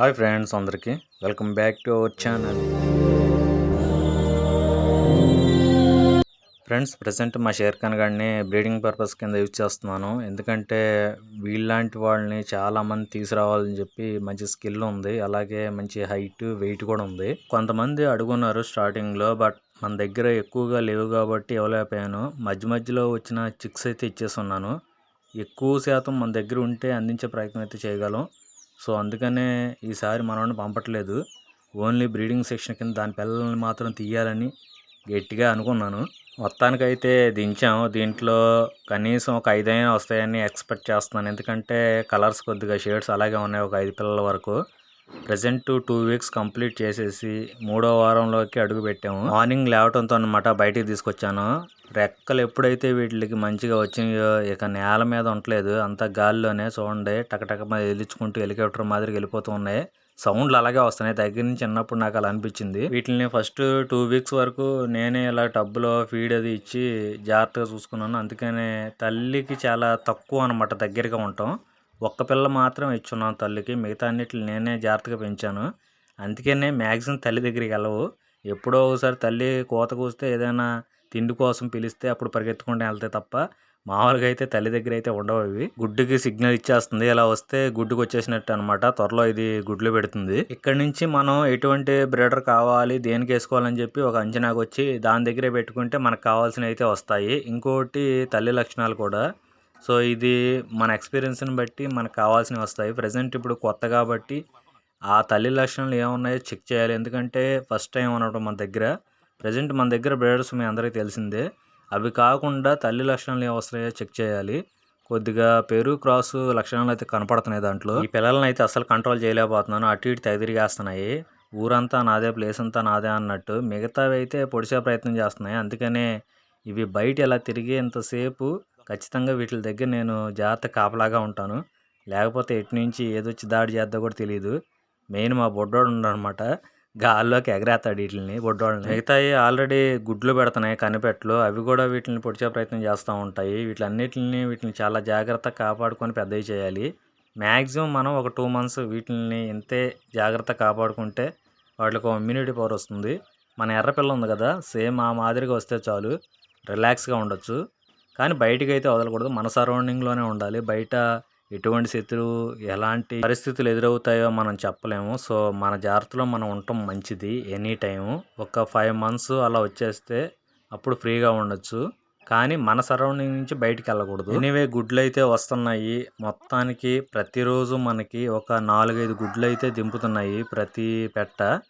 Hi friends అందరికీ. Welcome back to our channel. Friends present మా షేర్ ఖాన్ గారిని బ్రీడింగ్ పర్పస్ కింద యూజ్ చేస్తున్నాను. ఎందుకంటే వీళ్ళలాంటి వాళ్ళని చాలా మంది తీసుకురావాలని చెప్పి మంచి స్కిల్ ఉంది. అలాగే మంచి హైట్ వెయిట్ కూడా ఉంది. కొంతమంది అడుగున్నారు స్టార్టింగ్లో బట్ మన దగ్గర ఎక్కువగా లేవు కాబట్టి ఇవ్వలేకపోయాను. మధ్య మధ్యలో వచ్చిన చిక్స్ అయితే ఇచ్చేస్తున్నాను ఎక్కువ శాతం మన దగ్గర ఉంటే అందించే ప్రయత్నం అయితే చేయగలం. సో అందుకనే ఈసారి మనల్ని పంపట్లేదు. ఓన్లీ బ్రీడింగ్ సెక్షన్ కింద దాని పిల్లల్ని మాత్రం తీయాలని గట్టిగా అనుకున్నాను. మొత్తానికైతే దించాము దీంట్లో కనీసం ఒక ఐదైనా వస్తాయని ఎక్స్పెక్ట్ చేస్తున్నాను. ఎందుకంటే కలర్స్ కొద్దిగా షేడ్స్ అలాగే ఉన్నాయి ఒక ఐదు పిల్లల వరకు. ప్రజెంట్ టూ వీక్స్ కంప్లీట్ చేసేసి మూడో వారంలోకి అడుగు పెట్టాము. మార్నింగ్ లేవటంతో అనమాట బయటికి తీసుకొచ్చాను. రెక్కలు ఎప్పుడైతే వీటికి మంచిగా వచ్చినాయో ఇక నేల మీద ఉండలేదు. అంతా గాల్లోనే చూడండి. టకటక మీద ఎదుర్చుకుంటూ హెలికాప్టర్ మాదిరిగా వెళ్ళిపోతూ ఉన్నాయి. సౌండ్లు అలాగే వస్తున్నాయి. దగ్గర నుంచి చిన్నప్పుడు నాకు అలా అనిపించింది. వీటిని ఫస్ట్ టూ వీక్స్ వరకు నేనే ఇలా టబ్బులో ఫీడ్ అది ఇచ్చి జాగ్రత్తగా చూసుకున్నాను. అందుకనే తల్లికి చాలా తక్కువ అనమాట దగ్గరగా ఉంటాం ఒక్క పిల్ల మాత్రం ఇచ్చున్నాను తల్లికి. మిగతా అన్నిటిని నేనే జాగ్రత్తగా పెంచాను. అందుకనే మ్యాక్సిమం తల్లి దగ్గరికి వెళ్ళవు. ఎప్పుడో ఒకసారి తల్లి కోత కూస్తే ఏదైనా తిండి కోసం పిలిస్తే అప్పుడు పరిగెత్తుకుంటూ వెళ్తే తప్ప మామూలుగా అయితే తల్లి దగ్గర అయితే ఉండవు ఇవి. గుడ్డుకి సిగ్నల్ ఇచ్చేస్తుంది. ఇలా వస్తే గుడ్డుకు వచ్చేసినట్టు అనమాట త్వరలో ఇది గుడ్లు పెడుతుంది. ఇక్కడ నుంచి మనం ఎటువంటి బ్రీడర్ కావాలి దేనికి వేసుకోవాలని చెప్పి ఒక అంచనాకు వచ్చి దాని దగ్గరే పెట్టుకుంటే మనకు కావాల్సినవి అయితే వస్తాయి. ఇంకోటి తల్లి లక్షణాలు కూడా. సో ఇది మన ఎక్స్పీరియన్స్ని బట్టి మనకు కావాల్సినవి వస్తాయి. ప్రజెంట్ ఇప్పుడు కొత్త కాబట్టి ఆ తల్లి లక్షణాలు ఏమున్నాయో చెక్ చేయాలి. ఎందుకంటే ఫస్ట్ టైం అనడం మన దగ్గర. ప్రజెంట్ మన దగ్గర బ్రేడర్స్ మీ అందరికీ తెలిసిందే. అవి కాకుండా తల్లి లక్షణాలు ఏం వస్తున్నాయో చెక్ చేయాలి. కొద్దిగా పేరు క్రాస్ లక్షణాలు అయితే కనపడుతున్నాయి దాంట్లో. ఈ పిల్లల్ని అయితే అసలు కంట్రోల్ చేయలేకపోతున్నాను. అటు ఇటు తగిరిగేస్తున్నాయి ఊరంతా నాదే ప్లేస్ అంతా నాదే అన్నట్టు మిగతావి అయితే పొడిచే ప్రయత్నం చేస్తున్నాయి. అందుకనే ఇవి బయట ఇలా తిరిగేంతసేపు ఖచ్చితంగా వీటి దగ్గర నేను జాగ్రత్త కాపలాగా ఉంటాను. లేకపోతే ఎటు నుంచి ఏదొచ్చి దాడి చేద్దో కూడా తెలియదు మెయిన్ మా బొడ్డోడు ఉండనమాట గాల్లోకి ఎగరేస్తాడు వీటిని బొడ్డోళ్ళని మిగతా ఆల్రెడీ గుడ్లు పెడుతున్నాయి కనిపెట్టలు. అవి కూడా వీటిని పొడిచే ప్రయత్నం చేస్తూ ఉంటాయి. వీటిలన్నిటిని వీటిని చాలా జాగ్రత్తగా కాపాడుకొని పెద్దవి చేయాలి. మ్యాక్సిమం మనం ఒక టూ మంత్స్ వీటిని ఇంతే జాగ్రత్త కాపాడుకుంటే వాటికి ఒక ఇమ్యూనిటీ పవర్ వస్తుంది. మన ఎర్రపిల్ల ఉంది కదా సేమ్ ఆ మాదిరిగా వస్తే చాలు రిలాక్స్గా ఉండొచ్చు. కానీ బయటికి అయితే వదలకూడదు. మన సరౌండింగ్లోనే ఉండాలి. బయట ఎటువంటి శత్రువు ఎలాంటి పరిస్థితులు ఎదురవుతాయో మనం చెప్పలేము. సో మన జాగ్రత్తలో మనం ఉండటం మంచిది ఎనీ టైము. ఒక ఫైవ్ మంత్స్ అలా వచ్చేస్తే అప్పుడు ఫ్రీగా ఉండొచ్చు. కానీ మన సరౌండింగ్ నుంచి బయటికి వెళ్ళకూడదు. ఎనీవే గుడ్లు అయితే వస్తున్నాయి. మొత్తానికి ప్రతిరోజు మనకి ఒక నాలుగైదు గుడ్లు అయితే దింపుతున్నాయి ప్రతి పెట్ట.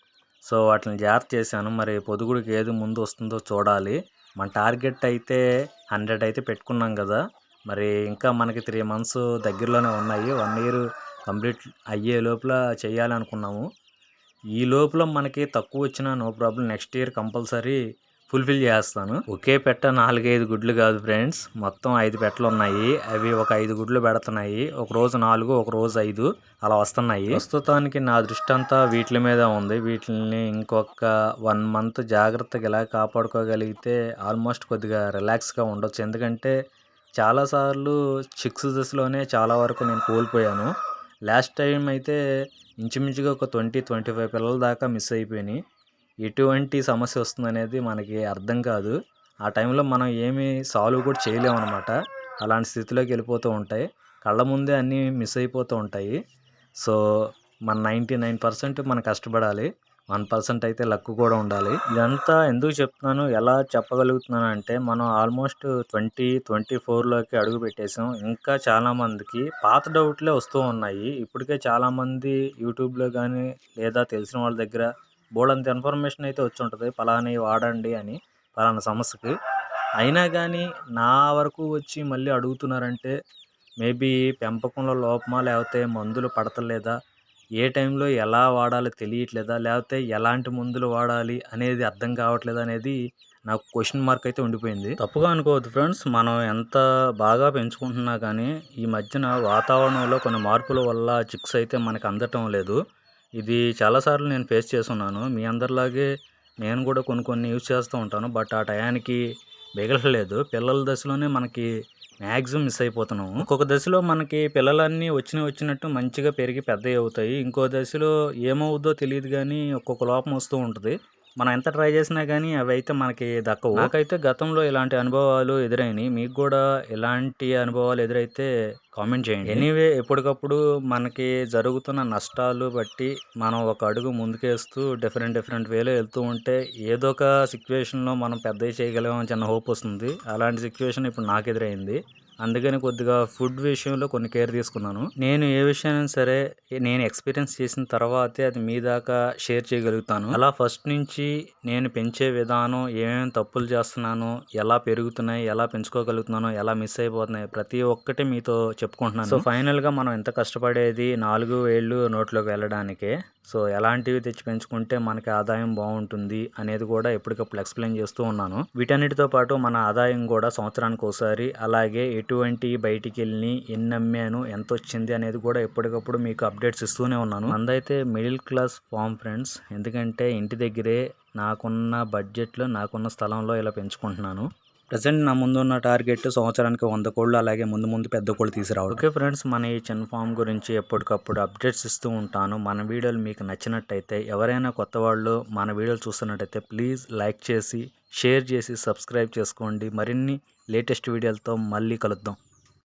సో వాటిని జాగ్రత్త చేశాను. మరి పొదుగుడికి ఏది ముందు వస్తుందో చూడాలి. మన టార్గెట్ అయితే హండ్రెడ్ అయితే పెట్టుకున్నాం కదా. మరి ఇంకా మనకి త్రీ మంత్స్ దగ్గరలోనే ఉన్నాయి. వన్ ఇయర్ కంప్లీట్ అయ్యే లోపల చేయాలనుకున్నాము. ఈ లోపల మనకి తక్కువ వచ్చినా no problem next year compulsory fulfil చేస్తాను. ఒకే పెట్ట నాలుగైదు గుడ్లు కాదు ఫ్రెండ్స్ మొత్తం ఐదు పెట్టలు ఉన్నాయి అవి ఒక ఐదు గుడ్లు పెడుతున్నాయి. ఒక రోజు నాలుగు ఒక రోజు ఐదు అలా వస్తున్నాయి. ప్రస్తుతానికి నా దృష్టి అంతా వీటి మీద ఉంది. వీటిని ఇంకొక వన్ మంత్ జాగ్రత్తగా ఇలా కాపాడుకోగలిగితే ఆల్మోస్ట్ కొద్దిగా రిలాక్స్గా ఉండొచ్చు. ఎందుకంటే చాలాసార్లు చిక్స్ దశలోనే చాలా వరకు నేను కోల్పోయాను. లాస్ట్ టైం అయితే ఇంచుమించుగా ఒక ట్వంటీ ట్వంటీ ఫైవ్ పిల్లల దాకా మిస్ అయిపోయినాయి. ఎటువంటి సమస్య వస్తుందనేది మనకి అర్థం కాదు. ఆ టైంలో మనం ఏమి సాల్వ్ కూడా చేయలేము అనమాట అలాంటి స్థితిలోకి వెళ్ళిపోతూ ఉంటాయి. కళ్ళ ముందే అన్నీ మిస్ అయిపోతూ ఉంటాయి. సో మన నైంటీ నైన్ పర్సెంట్ మనం కష్టపడాలి. వన్ పర్సెంట్ అయితే లక్ కూడా ఉండాలి. ఇదంతా ఎందుకు చెప్తున్నాను? ఎలా చెప్పగలుగుతున్నాను అంటే మనం ఆల్మోస్ట్ ట్వంటీ ట్వంటీ ఫోర్లోకి అడుగు పెట్టేసాం ఇంకా చాలామందికి పాత డౌట్లే వస్తూ ఉన్నాయి. ఇప్పటికే చాలామంది యూట్యూబ్లో కానీ లేదా తెలిసిన వాళ్ళ దగ్గర బోల్డంత ఇన్ఫర్మేషన్ అయితే వచ్చి ఉంటుంది. ఫలాని వాడండి అని ఫలానా సమస్యకి అయినా కానీ నా వరకు వచ్చి మళ్ళీ అడుగుతున్నారంటే మేబీ పెంపకంలో లోపమా లేకపోతే మందులు పడతలేదా? ఏ టైంలో ఎలా వాడాలో తెలియట్లేదా? లేకపోతే ఎలాంటి మందులు వాడాలి అనేది అర్థం కావట్లేదు అనేది నాకు క్వశ్చన్ మార్క్ అయితే ఉండిపోయింది. తప్పుగా అనుకోవద్దు ఫ్రెండ్స్ మనం ఎంత బాగా పెంచుకుంటున్నా కానీ ఈ మధ్యన వాతావరణంలో కొన్ని మార్పుల వల్ల చిక్స్ అయితే మనకు అందటం లేదు. ఇది చాలాసార్లు నేను ఫేస్ చేస్తున్నాను. మీ అందరిలాగే నేను కూడా కొన్ని కొన్ని యూజ్ చేస్తూ ఉంటాను. బట్ ఆ టయానికి మిగలలేదు పిల్లల దశలోనే మనకి మ్యాక్సిమం మిస్ అయిపోతున్నాము ఒక్కొక్క దశలో మనకి పిల్లలన్నీ వచ్చిన వచ్చినట్టు మంచిగా పెరిగి పెద్దవి అవుతాయి. ఇంకో దశలో ఏమవుద్దో తెలియదు కానీ ఒక్కొక్క లోపం వస్తూ ఉంటుంది. మనం ఎంత ట్రై చేసినా కానీ అవి అయితే మనకి దక్కవు. నాకైతే గతంలో ఇలాంటి అనుభవాలు ఎదురైనాయి. మీకు కూడా ఇలాంటి అనుభవాలు ఎదురైతే కామెంట్ చేయండి. ఎనీవే ఎప్పటికప్పుడు మనకి జరుగుతున్న నష్టాలు బట్టి మనం ఒక అడుగు ముందుకేస్తూ డిఫరెంట్ డిఫరెంట్ వేలో వెళ్తూ ఉంటే ఏదో ఒక సిచ్యువేషన్లో మనం పెద్దవి చేయగలం చిన్న హోప్ వస్తుంది. అలాంటి సిచ్యువేషన్ ఇప్పుడు నాకు ఎదురైంది. అందుకని కొద్దిగా ఫుడ్ విషయంలో కొన్ని కేర్ తీసుకున్నాను. నేను ఏ విషయాన్ని సరే నేను ఎక్స్పీరియన్స్ చేసిన తర్వాతే అది మీ దాకా షేర్ చేయగలుగుతాను. అలా ఫస్ట్ నుంచి నేను పెంచే విధానం ఏమేమి తప్పులు చేస్తున్నాను ఎలా పెరుగుతున్నాయి ఎలా పెంచుకోగలుగుతున్నాను ఎలా మిస్ అయిపోతున్నాయి ప్రతి ఒక్కటి మీతో చెప్పుకుంటున్నాను. సో ఫైనల్గా మనం ఎంత కష్టపడేది నాలుగు వేళ్ళు నోట్లోకి వెళ్ళడానికే సో ఎలాంటివి తెచ్చి పెంచుకుంటే మనకి ఆదాయం బాగుంటుంది అనేది కూడా ఎప్పటికప్పుడు ఎక్స్ప్లెయిన్ చేస్తూ ఉన్నాను. వీటన్నిటితో పాటు మన ఆదాయం కూడా సంవత్సరానికి ఒకసారి అలాగే ఎటువంటి బయటికి వెళ్ళి ఎన్ని అమ్మాను ఎంత వచ్చింది అనేది కూడా ఎప్పటికప్పుడు మీకు అప్డేట్స్ ఇస్తూనే ఉన్నాను. అందైతే మిడిల్ క్లాస్ ఫామ్ ఫ్రెండ్స్ ఎందుకంటే ఇంటి దగ్గరే నాకున్న బడ్జెట్లో నాకున్న స్థలంలో ఇలా పెంచుకుంటున్నాను. ప్రజెంట్ నా ముందు ఉన్న టార్గెట్ సంవత్సరానికి వంద కోళ్ళు అలాగే ముందు ముందు పెద్ద కోళ్ళు తీసుకురావడం. ఓకే ఫ్రెండ్స్ మన ఈ చిన్న ఫామ్ గురించి ఎప్పటికప్పుడు అప్డేట్స్ ఇస్తూ ఉంటాను. మన వీడియోలు మీకు నచ్చినట్టయితే ఎవరైనా కొత్త వాళ్ళు మన వీడియోలు చూస్తున్నట్టయితే ప్లీజ్ లైక్ చేసి షేర్ చేసి సబ్స్క్రైబ్ చేసుకోండి. మరిన్ని లేటెస్ట్ వీడియోలతో మళ్ళీ కలుద్దాం.